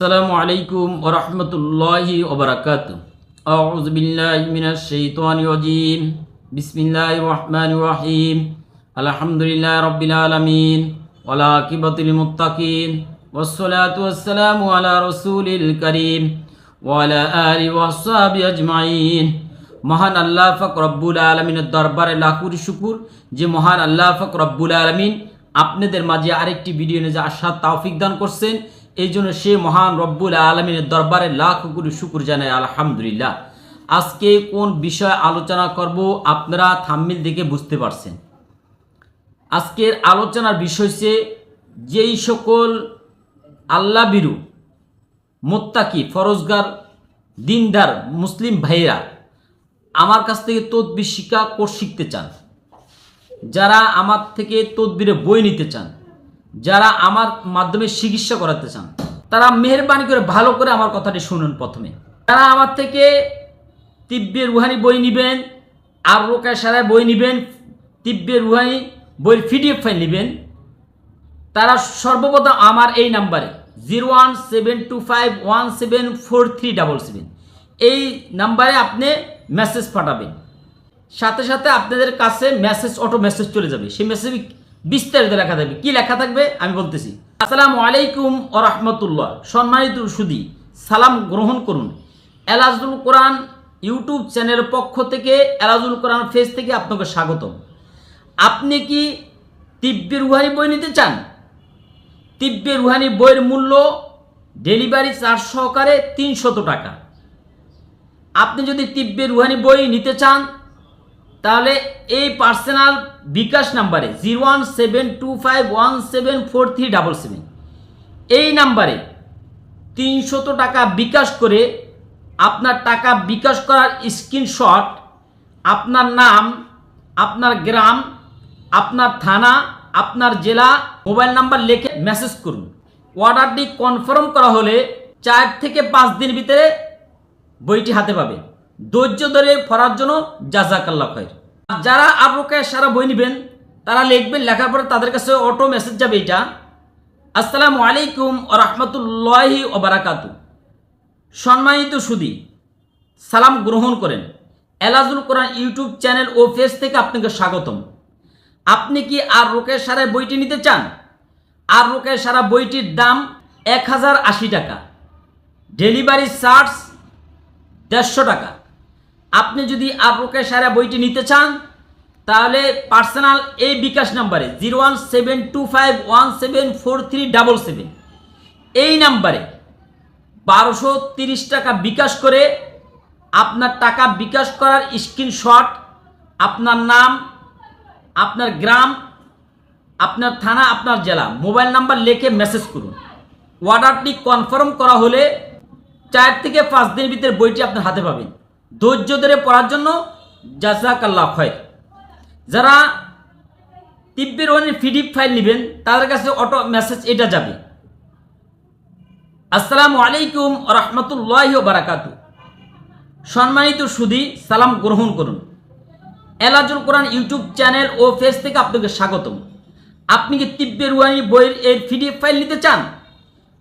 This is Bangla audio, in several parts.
السلام عليكم ورحمة الله وبركاته أعوذ بالله من الشيطان الرجيم بسم الله الرحمن الرحيم الحمد لله رب العالمين والعاقبة للمتقين والصلاة والسلام على رسول الكريم وعلى آله وصحبه أجمعين মহান আল্লাহ ফাক রব্বুল আলমিনের দরবারে লাখুর শুকুর যে মহান আল্লাহ ফাক রব্বুল আলমিন আপনাদের মাঝে আরেকটি ভিডিও নিয়ে যে আসার তাওফিক দান করছেন এই জন্য সে মহান রব্বুল আলমিনের দরবারে লাখ কোটি শুকুর জানায়, আলহামদুলিল্লাহ। আজকে কোন বিষয়ে আলোচনা করব আপনারা থাম্মিল দেখে বুঝতে পারছেন। আজকের আলোচনার বিষয় সে যেই সকল আল্লাহ বিরু, মোত্তাকি, ফরজগার, দিনদার মুসলিম ভাইরা আমার কাছ থেকে তদবির শিক্ষা কোর্স শিখতে চান, যারা আমার থেকে তদবিরে বই নিতে চান যারা আমার মাধ্যমে চিকিৎসা করাতে চান, তারা মেহরবানি করে ভালো করে আমার কথাটি শুনুন প্রথমে। তারা আমার থেকে তিব্বে রুহানি বই নেবেন, আর রোকায় সারায় বই নেবেন তিব্বে রুহানি বইয়ের পিডিএফ ফাইল নেবেন, তারা সর্বপ্রথম আমার এই নাম্বারে zero one seven two five one seven four three double seven. এই নাম্বারে আপনি মেসেজ পাঠাবেন। সাথে সাথে আপনাদের কাছে মেসেজ, অটো মেসেজ চলে যাবে। সেই মেসেজ বিস্তারিত লেখা থাকবে। কি লেখা থাকবে? আমি বলতেছি। আসসালামু আলাইকুম ও রহমতুল্লাহ। সম্মানিত সুদি, সালাম গ্রহণ করুন। এলাজুল কোরআন ইউটিউব চ্যানেলের পক্ষ থেকে, এলাজুল কোরআন ফেজ থেকে আপনাকে স্বাগতম। আপনি কি তিব্বে রুহানি বই নিতে চান? তিব্বে রুহানি বইয়ের মূল্য ডেলিভারি চার্জ সহকারে তিনশত টাকা। আপনি যদি তিব্বে রুহানি বই নিতে চান তাহলে এই পার্সোনাল বিকাশ নাম্বারে zero one seven two five one seven four three double seven এই নাম্বারে তিনশত টাকা বিকাশ করে আপনার টাকা বিকাশ করার স্ক্রিনশট আপনার নাম, আপনার গ্রাম, আপনার থানা, আপনার জেলা মোবাইল নাম্বার লিখে মেসেজ করুন। অর্ডারটি কনফার্ম করা হলে চার থেকে পাঁচ দিন ভিতরে বইটি হাতে পাবে। ধৈর্য ধরে পড়ার জন্য জাজাকাল্লা খয়ের আর যারা রোকায় সারা বই নেবেন, তারা লিখবেন, লেখার পরে তাদের কাছে অটো মেসেজ যাবে এটা। আসসালামু আলাইকুম রহমতুল্লাহি ওবারাকাতু সম্মানিত সুদি, সালাম গ্রহণ করেন। এলাজুল কোরআন ইউটিউব চ্যানেল ও ফেস থেকে আপনাকে স্বাগতম। আপনি কি আর রোকের সারায় বইটি নিতে চান? আর রোকের সারা বইটির দাম এক হাজার আশি টাকা। ডেলিভারি চার্জ দেড়শো টাকা। আপনি যদি আর রোকের সারা বইটি নিতে চান, তাহলে পার্সোনাল এই বিকাশ নাম্বারে zero one seven two five one seven four three double seven, এই নাম্বারে বারোশো তিরিশ টাকা বিকাশ করে আপনার টাকা বিকাশ করার স্ক্রিনশট, আপনার নাম, আপনার গ্রাম, আপনার থানা, আপনার জেলা, মোবাইল নাম্বার লিখে মেসেজ করুন। অর্ডারটি কনফার্ম করা হলে চার থেকে পাঁচ দিনের ভিতরে বইটি আপনার হাতে পাবেন। ধৈর্য ধরে পড়ার জন্য জাজাকাল্লাহ হয় যারা তিব্বের ওয়ানের পিডিএফ ফাইল নেবেন, তাদের কাছে অটো মেসেজ এটা যাবে। আসসালামু আলাইকুম রহমতুল্লাহ বারাকাতু সম্মানিত সুদী, সালাম গ্রহণ করুন। এলাজুল কোরআন ইউটিউব চ্যানেল ও ফেস থেকে আপনাকে স্বাগতম। আপনি কি তিব্বের ওয়ানি বইয়ের এর পিডিএফ ফাইল নিতে চান?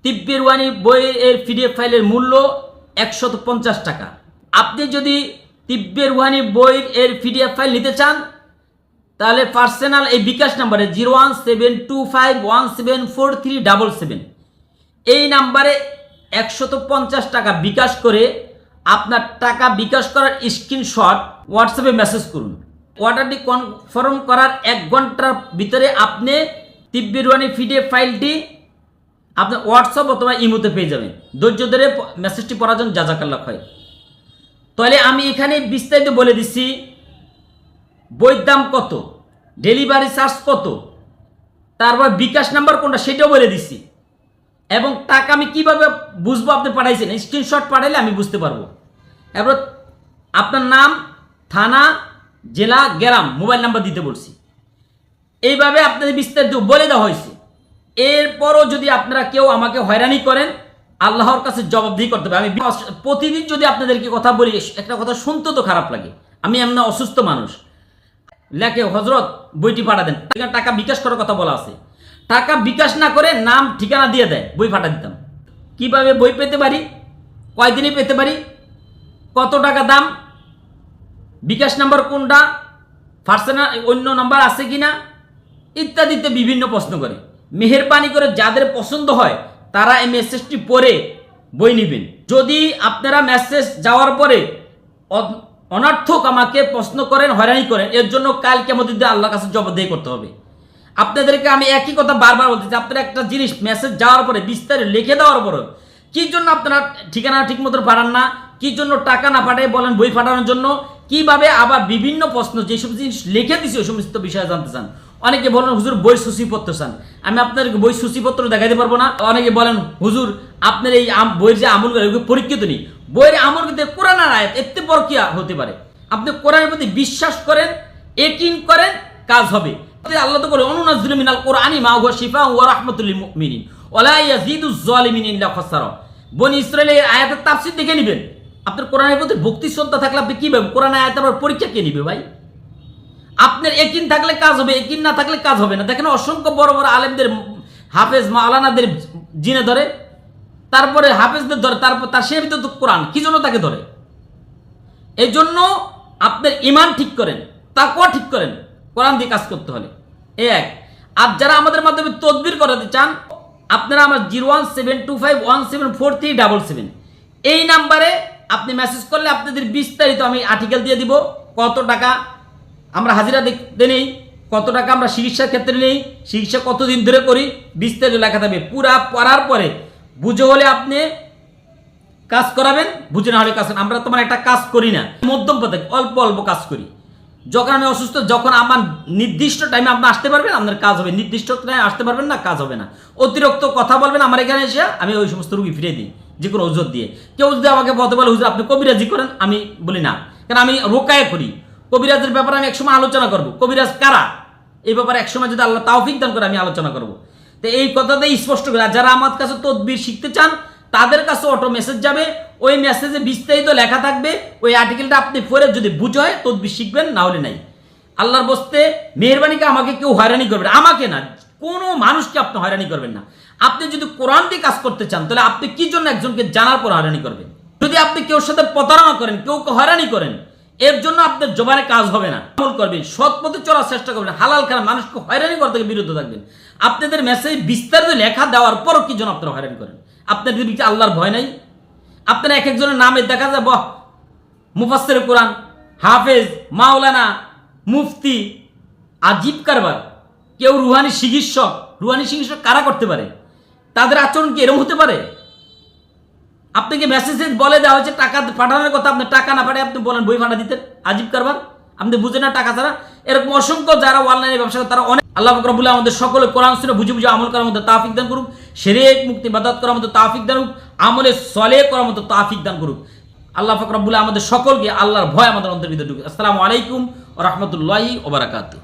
তিব্বের ওয়ানি বইয়ের এর পিডিএফ ফাইলের মূল্য একশত পঞ্চাশ টাকা। আপনি যদি তিব্বের ওয়ানি বইয়ের এর পিডিএফ ফাইল নিতে চান, তাহলে পার্সোনাল এই বিকাশ নাম্বারে zero one seven two five one seven four three double seven এই নাম্বারে একশত পঞ্চাশ টাকা বিকাশ করে আপনার টাকা বিকাশ করার স্ক্রিনশট হোয়াটসঅ্যাপে মেসেজ করুন। অর্ডারটি কনফার্ম করার এক ঘণ্টার ভিতরে আপনি তিব্বিরওয়ানি পিডিএফ ফাইলটি আপনার হোয়াটসঅ্যাপ অথবা ইমোতে পেয়ে যাবেন। ধৈর্য ধরে মেসেজটি পড়ার জন্য জাজাকাল্লা হয়। তাহলে আমি এখানে বিস্তারিত বলে দিচ্ছি। বইয়ের দাম কত? ডেলিভারি চার্জ কত? তারপর বিকাশ নাম্বার কোনটা সেটাও বলে দিচ্ছি। এবং টাকা আমি কীভাবে বুঝব আপনি পাঠাইছেন? স্ক্রিনশট পাঠাইলে আমি বুঝতে পারব। এবার আপনার নাম, থানা, জেলা, গ্রাম, মোবাইল নাম্বার দিতে বলছি। এইভাবে আপনাদের বিস্তারিত বলে দেওয়া হয়েছে। এরপরও যদি আপনারা কেউ আমাকে হয়রানি করেন আল্লাহর কাছে জবাবদিহি করতে হবে। আমি প্রতিদিন যদি আপনাদেরকে কথা বলি, একটা কথা শুনতে তো খারাপ লাগে। আমি এমন অসুস্থ মানুষ। লেখে হজরত বইটি পাঠা দেন। টাকা বিকাশ করার কথা বলা আছে। টাকা বিকাশ না করে নাম, ঠিকানা দিয়ে দেয়, বই পাঠা দিতাম। কীভাবে বই পেতে পারি? কয়দিনে পেতে পারি? কত টাকা দাম? বিকাশ নাম্বার কোনটা? পার্সোনাল, অন্য নাম্বার আছে কি না ইত্যাদিতে বিভিন্ন প্রশ্ন করে। মেহেরবানি করে যাদের পছন্দ হয় তারা এই মেসেজটি পড়ে বই নেবেন। যদি আপনারা মেসেজ যাওয়ার পরে অনর্থক আমাকে প্রশ্ন করেন, হয়রানি করেন, এর জন্য কাল কেমন আল্লাহর কাছে জবাবদেহি করতে হবে। আপনাদেরকে আমি একই কথা বারবার বলতেছি, আপনারা একটা জিনিস মেসেজ যাওয়ার পরে বিস্তারিত লিখে দেওয়ার পরে কি জন্য আপনারা ঠিকানা ঠিক মতো পাঠান না? কি জন্য টাকা না পাঠায় বলেন বই পাঠানোর জন্য? কীভাবে আবার বিভিন্ন প্রশ্ন যেসব জিনিস লিখে দিছি, ওই সমস্ত বিষয়ে জানতে চান। অনেকে বলেন, হুজুর, বই সূচিপত্র চান। আমি আপনাদেরকে বই সূচিপত্র দেখাইতে পারব না। অনেকে বলেন, হুজুর, আপনার এই বইয়ের যে আমল এগুলো পরীক্ষিত নেই। বইয়ের আমল কিন্তু কোরআন আর আয়াত এতে পর কি হতে পারে? আপনি কোরআনের প্রতি বিশ্বাস করেন একিন করেন, কাজ হবে। আল্লাহ তো করে অনুনাজ্জিলু মিনাল কোরআনি মা হুয়া শিফা ওয়া রাহমাতুল লিল মুমিনিন ওয়ালা ইয়াজিদুজ জালিমিন ইল্লা খাসারা। বনি ইসরাইলের আয়াতের তাফসীর দেখে নেবেন। আপনার কোরআনের প্রতি ভক্তি শ্রদ্ধা থাকলে আপনি কি ভাবেন? কোরআন আয়াত আবার পরীক্ষা কে নিবে ভাই? আপনার একিন থাকলে কাজ হবে, একিন না থাকলে কাজ হবে না। দেখেন অসংখ্য বড় বড় আলেমদের হাফেজ মাওলানাদের জিনে ধরে, তারপরে হাফেজদের ধরে, তারপর তার সে ভিতরে তো কোরআন, কি জন্য তাকে ধরে? এই জন্য আপনার ইমান ঠিক করেন তাকুয়া ঠিক করেন, কোরআন দিয়ে কাজ করতে হলে। এ এক। আর যারা আমাদের মাধ্যমে তদবির করাতে চান, আপনারা আমার zero one seven two five one seven four three double seven. এই নাম্বারে আপনি মেসেজ করলে আপনাদের বিস্তারিত আমি আর্টিকেল দিয়ে দিব, কত টাকা আমরা হাজিরা দেখতে নেই, কত টাকা আমরা চিকিৎসার ক্ষেত্রে নেই, চিকিৎসা কতদিন ধরে করি, বিস্তারিত লেখা থাকবে। পুরা পড়ার পরে বুঝে হলে আপনি কাজ করাবেন, বুঝে না হলে কাজ। আমরা তোমার একটা কাজ করি না, মধ্যম পথে অল্প অল্প কাজ করি। যখন আমি অসুস্থ, যখন আমার নির্দিষ্ট টাইমে আপনি আসতে পারবেন, আপনার কাজ হবে। নির্দিষ্ট টাইমে আসতে পারবেন না, কাজ হবে না। অতিরিক্ত কথা বলবেন, আমার এখানে এসে আমি ওই সমস্ত রুগী ফিরিয়ে দিই, যে কোনো ওষুধ দিয়ে। কেউ যদি আমাকে বলতে বলে, হুজুর, আপনি কবিরাজি করেন? আমি বলি, না। কারণ আমি রোকায় করি। কবিরাজের ব্যাপারে আমি একসময় আলোচনা করব। কবিরাজ কারা? এই ব্যাপারে একসময় যদি আল্লাহ তাওফিক দান করে আমি আলোচনা করব। তো এই কথাতে স্পষ্ট করে যারা আমার কাছে তদবির শিখতে চান, তাদের কাছে অটো মেসেজ যাবে। ওই মেসেজে বিস্তারিত লেখা থাকবে। ওই আর্টিকেলটা আপনি পড়ে যদি বুঝে হয়, তদবির শিখবেন, না হলে নাই। আল্লাহর বসতে মেহরবানিকে আমাকে কেউ হয়রানি করবে আমাকে না, কোনো মানুষকে আপনি হয়রানি করবেন না। আপনি যদি কোরআন দিয়ে কাজ করতে চান, তাহলে আপনি কি জন্য একজনকে জানার পর হয়রানি করবেন? যদি আপনি কেউ সাথে প্রতারণা করেন কেউকে হয়রানি করেন এর জন্য আপনার জবানে কাজ হবে না। আমল করবেন, সৎ পথে চলার চেষ্টা করবেন, হালাল খারাপ মানুষকে হয়রানি করতে থেকে বিরত থাকবেন। আপনাদের মেসেজ বিস্তারিত লেখা দেওয়ার পরও কি জন্য আপনারা হয়রানি করেন? আপনাদের দিকে আল্লাহর ভয় নাই, আপনারা এক একজনের নামে দেখা যায়, বহ মুফাসের কোরআন, হাফেজ, মাওলানা, মুফতি, আজীব কারবার, কেউ রুহানি চিকিৎসক রুহানি চিকিৎসক কারা করতে পারে? তাদের আচরণ কি এরম হতে পারে? আপনাকে মেসেজে বলে দেওয়া হয়েছে, টাকা পাঠানোর কথা আপনি টাকা না পাঠিয়ে আপনি বলেন বই পাঠা দিতেন আজীব কারবার। আপনি বুঝেন না টাকা ছাড়া। এরকম অসংখ্য যারা অনলাইনে ব্যবসা করে, তারা অনেক আল্লাহ ফকরবুল আমাদের সকলে কোরআন শুনে বুঝে বুঝে আমল করার মধ্যে তাফিক দান করুক। শেরেক মুক্তি বাদাত করার মতো তাফিক দান করুক। আমলে সলে করার মতো তাফিক দান করুক। আল্লাহ ফকরবুল আমাদের সকলকে আল্লাহর ভয় আমাদের অন্তর্ভিতরে ঢুকুক আসসালামু আলাইকুম রহমতুল্লাহি ওবরাকাতু